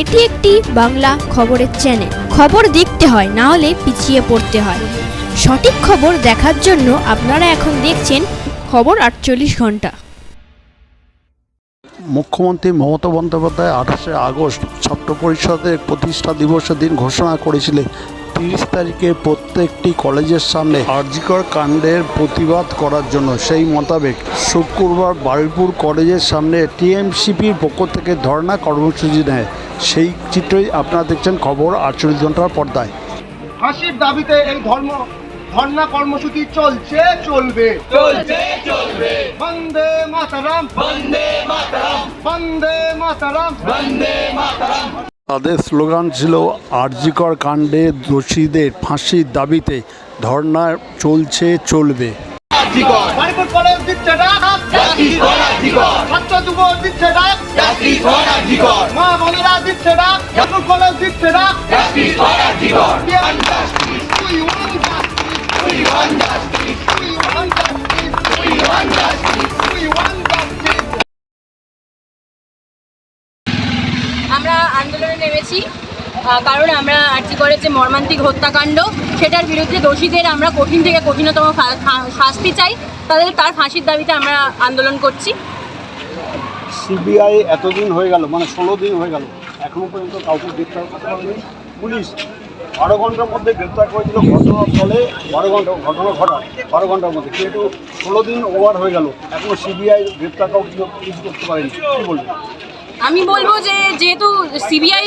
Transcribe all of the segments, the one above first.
এটি একটি বাংলা খবরের চ্যানেল খবর দেখতে হয়, না হলে পিছিয়ে পড়তে হয়। সঠিক খবর দেখার জন্য আপনারা এখন দেখছেন খবর আটচল্লিশ ঘণ্টা। মুখ্যমন্ত্রী মমতা বন্দ্যোপাধ্যায় আঠাশে আগস্ট ছাত্র পরিষদের প্রতিষ্ঠা দিবসের দিন ঘোষণা করেছিলেন। তিরিশ তারিখে প্রত্যেকটি কলেজের সামনে আর্জিকর কাণ্ডের প্রতিবাদ করার জন্য সেই মোতাবেক শুক্রবার বারুইপুর কলেজের সামনে টিএমসিপির পক্ষ থেকে ধর্ণা কর্মসূচি নেয়। সেই চিত্রই আপনারা দেখছেন খবর আটচল্লিশ ঘণ্টার পর্দায়। ফাঁসির দাবিতে এই ধর্ম ধর্ণা কর্মসূচি চলছে চলবে। চলছে চলবে। বন্দে মাতারাম। বন্দে মাতরম। বন্দে মাতারাম। বন্দে মাতরম। তাদের স্লোগান ছিল আরজিকর কাণ্ডে দোষীদের ফাঁসির দাবিতে ধর্ণা চলছে চলবে। বারিপুর কলেজ দিচ্ছে ডাক জাতি করা জীবন ছাত্র যুব দিচ্ছে ডাক জাতি করা জীবন মা বোনেরা দিচ্ছে ডাক কলেজ দিচ্ছে জীবন কারণ আমরা আর্জি করে যে মর্মান্তিক হত্যাকাণ্ড, সেটার বিরুদ্ধে দোষীদের আমরা কঠিন থেকে কঠিনতম শাস্তি চাই। তাদের, তার ফাঁসির দাবিতে আমরা আন্দোলন করছি। সিবিআই এতদিন হয়ে গেল মানে ষোলো দিন হয়ে গেল, এখনও পর্যন্ত কাউকে গ্রেপ্তার করতে পারেনি। পুলিশ বারো ঘণ্টার মধ্যে গ্রেপ্তার করেছিল, ঘটনার ফলে বারো ঘণ্টা, ঘটনা ঘটা বারো ঘণ্টার মধ্যে। কিন্তু ষোলো দিন ওভার হয়ে গেল, এখনও সিবিআই গ্রেপ্তার কাউকে কিছু করতে পারেনি। কী বলবেন? আমি বলব যে, যেহেতু সিবিআই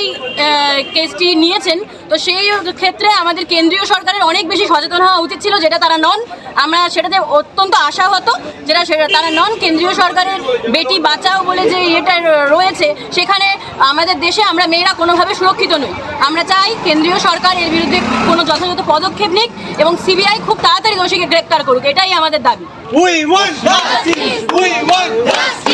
কেসটি নিয়েছেন, তো সেই ক্ষেত্রে আমাদের কেন্দ্রীয় সরকারের অনেক বেশি সচেতন হওয়া উচিত ছিল যেটা তারা নন। আমরা সেটাতে অত্যন্ত আশাহত যেটা সেটা তারা নন। কেন্দ্রীয় সরকারের বেটি বাঁচাও বলে যে ইয়েটা রয়েছে, সেখানে আমাদের দেশে আমরা মেয়েরা কোনোভাবে সুরক্ষিত নই। আমরা চাই কেন্দ্রীয় সরকার এর বিরুদ্ধে কোনো যথাযথ পদক্ষেপ নিক এবং সিবিআই খুব তাড়াতাড়ি দোষীকে গ্রেপ্তার করুক। এটাই আমাদের দাবি। We want justice. We want Justice.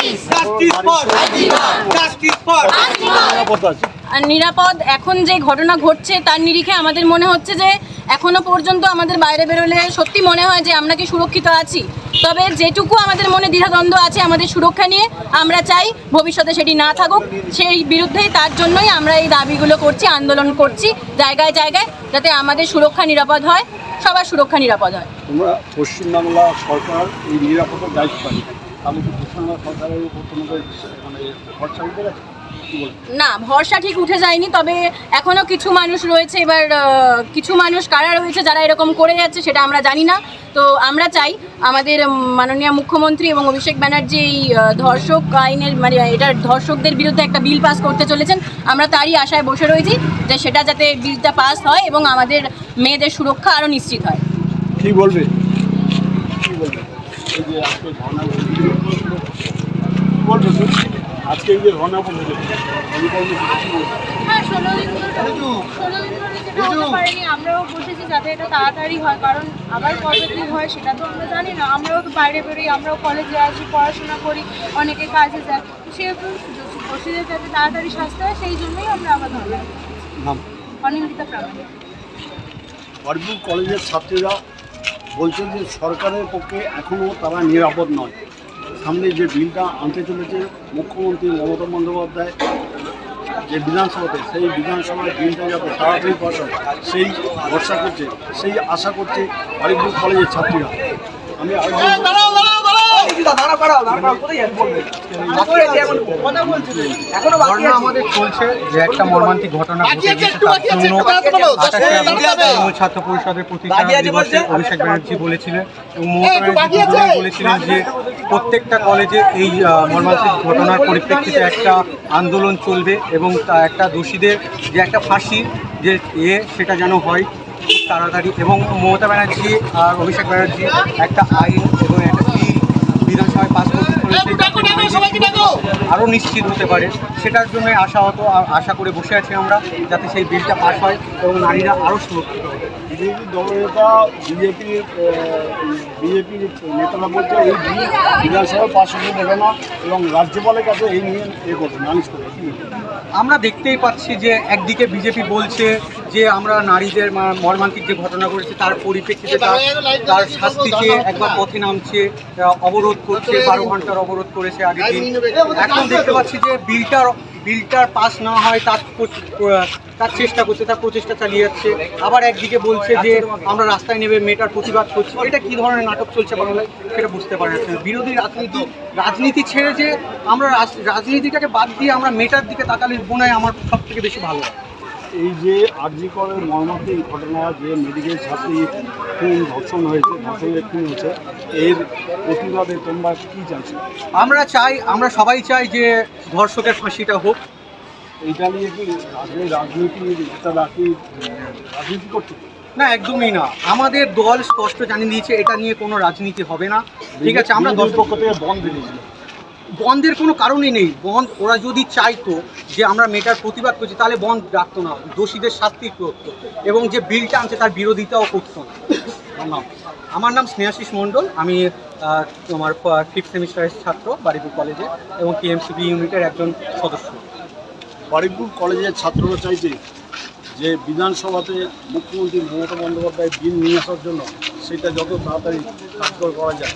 নিরাপদ এখন যে ঘটনা ঘটছে তার নিরিখে আমাদের মনে হচ্ছে যে এখনও পর্যন্ত আমাদের বাইরে বেরোলে সত্যি মনে হয় যে আমরা কি সুরক্ষিত আছি। তবে যেটুকু আমাদের মনে দ্বিধাদ্বন্দ্ব আছে আমাদের সুরক্ষা নিয়ে আমরা চাই ভবিষ্যতে সেটি না থাকুক। সেই বিরুদ্ধেই তার জন্যই আমরা এই দাবিগুলো করছি আন্দোলন করছি জায়গায় জায়গায় যাতে আমাদের সুরক্ষা নিরাপদ হয় সবার সুরক্ষা নিরাপদ হয়। তোমরা পশ্চিমবাংলা সরকার এই নিরাপত্তার দায়িত্ব তাহলে কি পশ্চিমবাংলা সরকারের উপর তোমাদের মানে ভরসা উঠে গেছে? না ভরসা ঠিক উঠে যায়নি তবে এখনও কিছু মানুষ রয়েছে এবার কিছু মানুষ কারা রয়েছে যারা এরকম করে যাচ্ছে সেটা আমরা জানি না। তো আমরা চাই আমাদের মাননীয় মুখ্যমন্ত্রী এবং অভিষেক ব্যানার্জি এই ধর্ষক আইনের মানে এটার ধর্ষকদের বিরুদ্ধে একটা বিল পাস করতে চলেছেন। আমরা তারই আশায় বসে রয়েছি যে সেটা যাতে বিলটা পাস হয় এবং আমাদের মেয়েদের সুরক্ষা আরও নিশ্চিত হয়। কী বলবে? কী বলবে? এই যে আজকে ধর্ণা বলবে আজকে এই যে ধর্ণা বলবে হ্যাঁ আমরাও বসেছি যাতে এটা তাড়াতাড়ি হয় কারণ আবার কবে কি হয় সেটা তো আমরা জানি না আমরাও তো বাইরে বেরোই আমরাও কলেজে আসি পড়াশোনা করি অনেকে কাজে যায়। সেহেতু বসিদের যাতে তাড়াতাড়ি শাস্তি হয় সেই জন্যই আমরা আবার নাম? অনিন্দিতা প্রামাণিক। কলেজের ছাত্রীরা বলছেন যে সরকারের পক্ষে এখনও তারা নিরাপদ নয়। সামনে যে বিলটা আনতে চলেছে, মুখ্যমন্ত্রী মমতা বন্দ্যোপাধ্যায়, যে বিধানসভাতে, সেই বিধানসভায় বিলটা যাতে তাড়াতাড়ি পাশ হয়, সেই ভরসা করছে, সেই আশা করছে আরেকজন কলেজের ছাত্রীরা। আমি আরেকজন আমাদের চলছে যে একটা মর্মান্তিক ঘটনা ঘটে গেছে তার জন্য আঠাশে আগস্ট তৃণমূল ছাত্র পরিষদের প্রতিষ্ঠা দিবসে অভিষেক ব্যানার্জি বলেছিলেন এবং মমতা ব্যানার্জি বলেছিলেন যে প্রত্যেকটা কলেজে এই মর্মান্তিক ঘটনার পরিপ্রেক্ষিতে একটা আন্দোলন চলবে এবং তা একটা দোষীদের যে একটা ফাঁসি যে এ সেটা যেন হয় খুব তাড়াতাড়ি। এবং মমতা ব্যানার্জি আর অভিষেক ব্যানার্জি একটা আইন এবং একটা বিল বিধানসভায় পাস করতে চলেছে আরও নিশ্চিত হতে পারে। সেটার জন্য আশাহত হতো আশা করে বসে আছি আমরা যাতে সেই বিলটা পাস হয় এবং নারীরা আরও সুরক্ষিত হবে। বিজেপি দলনেতা বিজেপির বিজেপির নেতারা বলছে এই বিল বিধানসভায় পাশ হতে দেবে না এবং রাজ্যপালের কাছে এই নিয়ে এ করবে নালিশ করবে আমরা দেখতেই পাচ্ছি যে একদিকে বিজেপি বলছে যে আমরা নারীদের মর্মান্তিক যে ঘটনা ঘটেছে তার পরিপ্রেক্ষিতে তার তার শাস্তি চেয়ে একবার পথে নামছে, অবরোধ করছে, বারো ঘণ্টার অবরোধ করেছে আগের দিন। এখন দেখতে পাচ্ছি যে বিলটার বিলটার পাস না হয় তার তার চেষ্টা করছে, তার প্রচেষ্টা চালিয়ে যাচ্ছে। আবার একদিকে বলছে যে আমরা রাস্তায় নেবে মেয়েটার প্রতিবাদ করছি। এটা কি ধরনের নাটক চলছে বাংলায়? সেটা বুঝতে পারা যাচ্ছে বিরোধী রাজনীতি রাজনীতি ছেড়ে যে আমরা রাজ- রাজনীতিটাকে বাদ দিয়ে আমরা মেটার দিকে তাকালে বোনায় আমার সব থেকে বেশি ভালো হয়। এই যে আরজিকরের মর্মান্তিক ঘটনা যে মেডিকেল ছাত্রী খুন ধর্ষণ হয়েছে ধর্ষণের খুন হয়েছে এর প্রতিবাদে তোমরা কি চাইছো? আমরা চাই আমরা সবাই চাই যে ধর্ষকের ফাঁসিটা হোক। এইটা নিয়ে কি আগে রাজনীতি কি রাজনীতি করছে? না একদমই না। আমাদের দল স্পষ্ট জানিয়ে দিয়েছে এটা নিয়ে কোনো রাজনীতি হবে না। ঠিক আছে আমরা বিরোধীর পক্ষ থেকে বন্ধ দিয়েছিল বন্ধের কোনো কারণই নেই। বন্ধ, ওরা যদি চাইতো যে আমরা মেটার প্রতিবাদ করছি, তাহলে বন্ধ রাখতো না। দোষীদের শাস্তি করতো এবং যে বিলটা আনছে, তার বিরোধিতাও করতো না। আমার নাম স্নেহাশিস মণ্ডল। আমি তোমার ফিফথ সেমিস্টারের ছাত্র বারিপুর কলেজে এবং টিএমসিবি ইউনিটের একজন সদস্য। বারিকপুর কলেজের ছাত্ররা চাইছে যে বিধানসভাতে মুখ্যমন্ত্রী মমতা বন্দ্যোপাধ্যায় বিল নিয়ে আসার জন্য সেটা যত তাড়াতাড়ি কার্যকর করা যায়।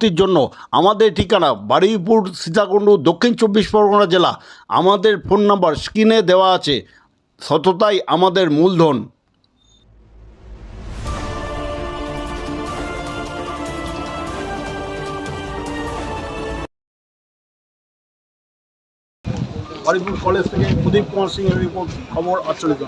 ভর্তির জন্য আমাদের ঠিকানা বারুইপুর, সীতাকুণ্ডু, দক্ষিণ চব্বিশ পরগনা জেলা। আমাদের ফোন নাম্বার স্ক্রিনে দেওয়া আছে। সততাই আমাদের মূলধন। বারুইপুর কলেজ থেকে প্রদীপ কুমার সিংয়ের রিপোর্ট, খবর আটচল্লিশ